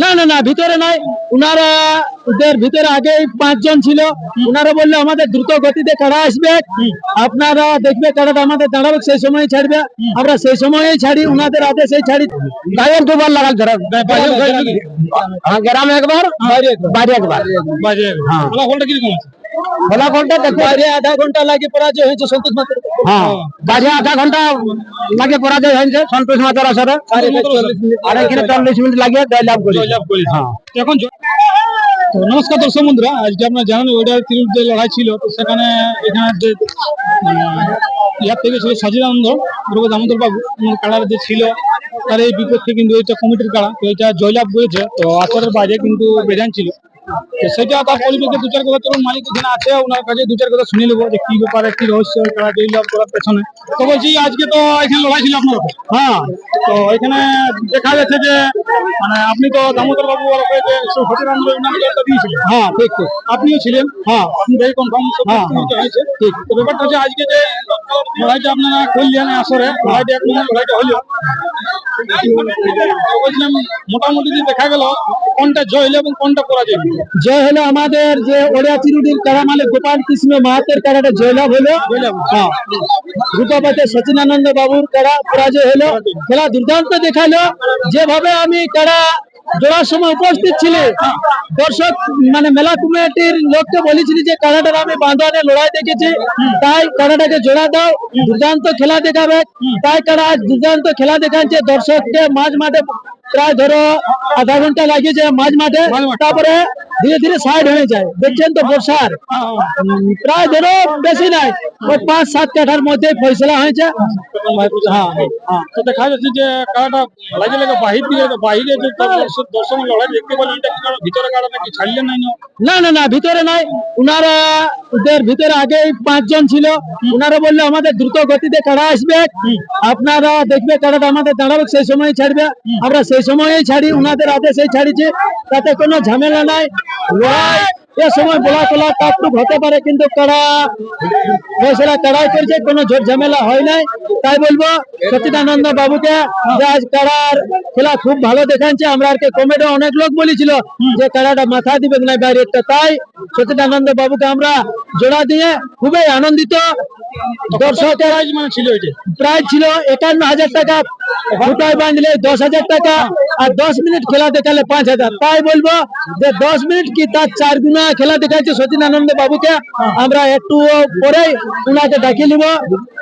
না না না ভিতরে নাই। উনারা ওদের ভিতরে আগে পাঁচজন ছিল। উনারা বললে আমাদের দ্রুত গতিতে কাড়া আসবে? আপনারা দেখবে কাড়াটা আমাদের দাঁড়াবে সেই সময় ছাড়বে। আমরা সেই সময়ই ছাড়ি উনাদের আদেশে ছাড়ি। গায়ের দুবার লাগাল ধরা। হ্যাঁ গ্রামে একবার বাইরে একবার। হ্যাঁ। ফলাফলটা কীরকম ফলাফলটা দেখো। বাইরে আধা ঘণ্টা লাগে পরাজয় হয়েছে সন্তোষ মাত্র। হ্যাঁ বাইরে আধা ঘণ্টা লাগে পরাজয় হয়েছে সন্তোষ মাত্র আসরে। চল্লিশ মিনিট। লাগে জয়লাভ করি জয়লাভ করেছে। হ্যাঁ। এখন তো নমস্কার দর্শক বন্ধুরা আজকে আপনারা জানেন ওইটার তিরুর যে লড়াই ছিল তো সেখানে এখানে যে ইয়ার থেকে ছিল সাজিদানন্দ পূর্ব দামোদর বাবু কাড়ার যে ছিল তার এই বিপক্ষে কিন্তু এটা কমিটির কাড়া তো এটা জয়লাভ করেছে। তো আসরের বাইরে কিন্তু বেজান ছিল। তো সেটা তার পরিপ্রেক্ষিতে দু চার কথা চলুন মালিক এখানে আছে ওনার কাছে দু চার কথা শুনে নেব যে কি ব্যাপারে কি রহস্য কাড়া জয়লাভ করার পেছনে। তো বলছি আজকে তো এখানে লড়াই ছিল আপনার হ্যাঁ তো এখানে দেখা যাচ্ছে যে মানে আপনি তো দামোদর বাবু দিয়েছিলেন। হ্যাঁ ঠিক ঠিক। আপনিও ছিলেন। হ্যাঁ। আপনি কনফার্ম হ্যাঁ। হয়েছে। ঠিক। তো ব্যাপারটা হচ্ছে আজকে যে লড়াইটা আপনারা করলেন আসরে লড়াইটা এক নম্বর লড়াইটা হলো। বলছিলাম মোটামুটি যে দেখা গেল কোনটা জয় হলো এবং কোনটা পরাজয় হলো? যে হলো আমাদের যে ওড়িয়া চিরুডির কারা মানে গোপাল কৃষ্ণ মাহাতের কারাটা জয়লাভ হলো। হ্যাঁ। রূপাপতি সচিনানন্দ বাবুর কারা পরাজয় হলো। খেলা দুর্দান্ত দেখাল। যেভাবে আমি কারা জোড়ার সময় উপস্থিত ছিলে। দর্শক মানে মেলা কমিটির লোককে বলেছিলি যে কানাডার আমি বাঁধানে লড়াই দেখেছি। তাই কানাডাকে জোড়া দাও, দুর্দান্ত খেলা দেখাবে। তাই কারা আজ দুর্দান্ত খেলা দেখাচ্ছে, দর্শককে মাঝ মাঠে প্রায় ধরো আধা ঘণ্টা লাগিয়েছে মাঝ মাঠে। তারপরে ধীরে ধীরে সাইড হয়ে যায়। দেখছেন তো বর্ষার? প্রায় ধরো বেশি নাই ওই পাঁচ সাত কাঠার মধ্যে ফয়সলা হয়েছে। হ্যাঁ হ্যাঁ তো দেখা যাচ্ছে যে কারাটা লাগে লাগে বাহির দিকে বাহিরে যে দর্শক লড়াই দেখতে এটা ভিতরে কারা নাকি ছাড়লেন নাই না? না না ভিতরে নাই। উনারা ওদের ভিতরে আগে পাঁচজন ছিল। উনারা বললে আমাদের দ্রুত গতিতে কাড়া আসবে? আপনারা দেখবে কাড়াটা আমাদের দাঁড়াবে সেই সময় ছাড়বে। আমরা সেই সময়ই ছাড়ি উনাদের আদেশে ছাড়িছি। তাতে কোনো ঝামেলা নাই। লড়াই এ সময় বলা তোলা হতে পারে কিন্তু কাড়া ফয়সলা কাড়াই করছে কোনো ঝামেলা হয় নাই। তাই বলব সচিদানন্দ বাবুকে যে আজ কাড়ার খেলা খুব ভালো দেখাচ্ছে আমরা আর কমেডি অনেক লোক বলেছিল যে কাড়াটা মাথা দিবে না তাই সচিদানন্দ বাবুকে আমরা জোড়া দিয়ে খুবই আনন্দিত। দর্শকের মানে প্রাইজ ছিল একান্ন হাজার টাকা। ফুটায় বাঁধলে দশ হাজার টাকা আর দশ মিনিট খেলা দেখালে পাঁচ হাজার। তাই বলব যে দশ মিনিট কি তার চার গুণা খেলা দেখাচ্ছে সচিন আনন্দ বাবুকে? আমরা একটু পরেই উনাকে ডাকিয়ে নিব।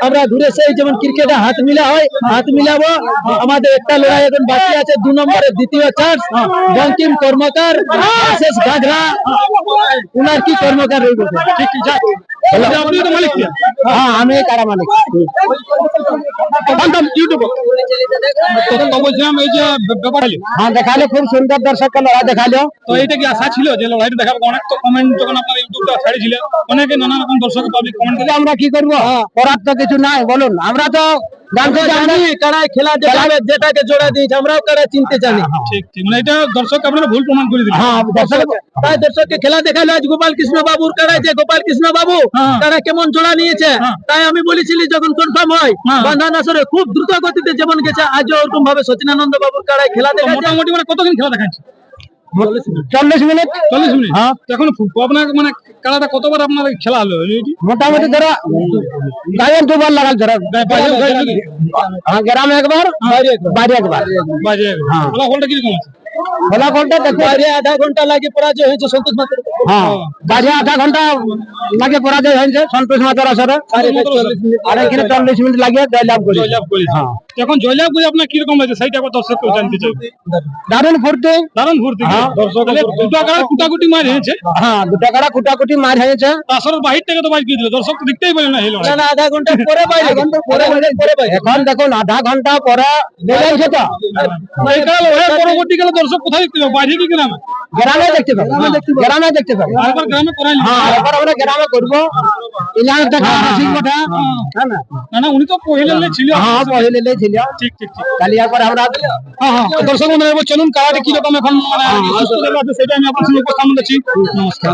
আমরা ঘুরে সেই যেমন ক্রিকেটে হাত মিলা হয় হাত মিলাবো। আমাদের একটা লড়াই এখন বাকি আছে দু নম্বরের দ্বিতীয় চান্স বঙ্কিম কর্মকার শেষ ঘাঘরা। উনার কি কর্মকার রইব ঠিক ঠিক যাক তাহলে আপনি তো মালিক ছিলেন হ্যাঁ আমি কারা মালিক? YouTube Yeah. তো বলছিলাম এই যে ব্যাপার হ্যাঁ দেখাল খুব সুন্দর দর্শককে লড়াই দেখাল। তো এটা কি আশা ছিল যে লড়াইটা দেখার অনেক তো কমেন্ট যখন আপনার ইউটিউবটা ছাড়িয়েছিলেন অনেকে নানা রকম দর্শক পাবলিক কমেন্ট তাহলে আমরা কি করব? করার তো কিছু নাই বলুন। আমরা তো জানতে জানি কারাই খেলা যেটাকে জোড়া দিয়েছে আমরাও কারাই চিনতে জানি ঠিক ঠিক। মানে এটা দর্শক আপনারা ভুল প্রমাণ করে দিলেন। হ্যাঁ দর্শক তাই দর্শককে খেলা দেখাল আজ গোপাল কৃষ্ণ বাবুর কারাই যে গোপাল কৃষ্ণ বাবু হ্যাঁ। তারা কেমন জোড়া নিয়েছে? হ্যাঁ। তাই আমি বলেছিলি যখন কনফার্ম হয় হ্যাঁ। বান্ধান আসরে খুব দ্রুত গতিতে যেমন গেছে আজও ওরকম ভাবে সচিনানন্দ বাবুর কারাই খেলা দেখাচ্ছে? মোটামুটি মানে কতদিন খেলা দেখাচ্ছে? চল্লিশ মিনিট। চল্লিশ মিনিট? হ্যাঁ। এখন আপনার মানে খেলাটা কতবার আপনার খেলা হলো? মোটামুটি ধরো গায়ের দুবার লাগাল ধরো? হ্যাঁ গ্রামে একবার বাইরে একবার। বাজে হ্যাঁ। ফলাফলটা কীরকম ফলাফলটা বাইরে আধা ঘণ্টা লাগে পরাজয় হয়েছে সন্তোষ মাত্র। হ্যাঁ বাইরে আধা ঘণ্টা লাগে পরাজয় হয়েছে সন্তোষ মাতার আসরে। আর এখানে চল্লিশ মিনিট লাগে জয়লাভ করি। হ্যাঁ। এখন জয়লাভ করে আপনার কীরকম লাগছে সেইটা আবার দর্শক জানতে চাই। দারুণ ফুর্তি। দারুণ ফুর্তি। হ্যাঁ। তাহলে দুটো কুটাকুটি মার হয়েছে? হ্যাঁ দুটা কাড়া কুটাকুটি মার হয়েছে। আসরের বাহির থেকে তো বাইর দর্শক দেখতেই পেলেন না হেলো না না আধা ঘণ্টা পরে বাইরে পরে পরে বাইরে এখন দেখুন আধা ঘণ্টা পরে বেরিয়েছে তো। পরবর্তীকালে দর্শক কোথায় দেখতে পাবে বাইরে কি গ্রামে গ্রামে দেখতে পাবো। গ্রামে দেখতে পাবো আরেকবার গ্রামে করাইলেন হ্যাঁ এবার আমরা গ্রামে করব ইলার দেখা ঠিক কথা হ্যাঁ না না না উনি তো পহিলে ছিল হ্যাঁ পहिले ছিল ঠিক ঠিক ঠিক কালিয়া পরে আমরা হ্যাঁ হ্যাঁ তো দর্শক বন্ধুরা এবার চলুন কারাটে কীরকম এখন মানে সুস্থ আছে সেটা আমি আপনার সঙ্গে উপস্থাপন করছি নমস্কার